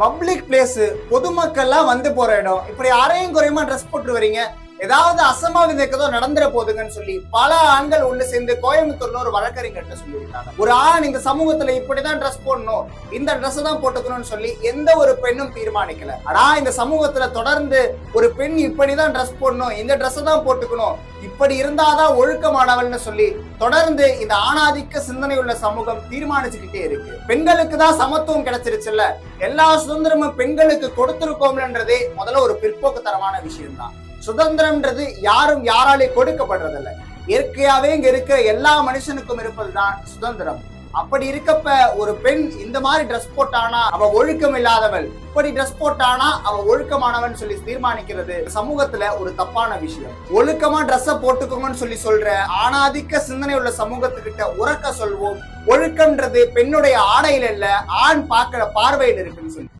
Public place பொதுமக்கள்லாம் வந்து போற இடம். இப்படி அரையும் குறையுமா ட்ரெஸ் போட்டு வரீங்க ஏதாவது அசம்பாவிதம் ஏதோ நடந்துட போகுதுங்கன்னு சொல்லி பல ஆண்கள் உள்ள சேர்ந்து கோயம்புத்தூர்ல ஒரு வழக்கறிஞர்கிட்ட சொல்லியிருக்காங்க. ஒரு ஆண் இந்த சமூகத்துல இப்படிதான் ட்ரெஸ் போடணும் இந்த ட்ரெஸ் தான் போட்டுக்கணும்னு சொல்லி எந்த ஒரு பெண்ணும் தீர்மானிக்கல. ஆனா இந்த சமூகத்துல தொடர்ந்து ஒரு பெண் இப்படிதான் ட்ரெஸ் போடணும் இந்த ட்ரெஸ் தான் போட்டுக்கணும் இப்படி இருந்தாதான் ஒழுக்கமானவள்னு சொல்லி தொடர்ந்து இந்த ஆணாதிக்க சிந்தனை உள்ள சமூகம் தீர்மானிச்சுக்கிட்டே இருக்கு. பெண்களுக்கு தான் சமத்துவம் கிடைச்சிருச்சுல்ல எல்லா சுதந்திரமும் பெண்களுக்கு கொடுத்திருக்கோம்ன்றதே முதல்ல ஒரு பிற்போக்குத்தனமான விஷயம் தான் சுதந்திரம்ன்றது யாரும் யாராலே கொடுக்கப்படுறதில்ல. இயற்கையாவே இங்க இருக்க எல்லா மனுஷனுக்கும் இருப்பதுதான் சுதந்திரம். அப்படி இருக்கப்ப ஒரு பெண் இந்த மாதிரி ட்ரெஸ் போட்டானா அவ ஒழுக்கம் இல்லாதவள்? இப்படி ட்ரெஸ் போட்டானா அவ ஒழுக்கமானவன் சொல்லி தீர்மானிக்கிறது சமூகத்துல ஒரு தப்பான விஷயம். ஒழுக்கமா ட்ரெஸ்ஸ போட்டுக்கோங்கன்னு சொல்லி சொல்ற ஆணாதிக்க சிந்தனை உள்ள சமூகத்துக்கிட்ட உறக்க சொல்வோம். ஒழுக்கம்ன்றது பெண்ணுடைய ஆடையில இல்ல ஆண் பார்க்கிற பார்வையில் இருக்குன்னு சொல்லி.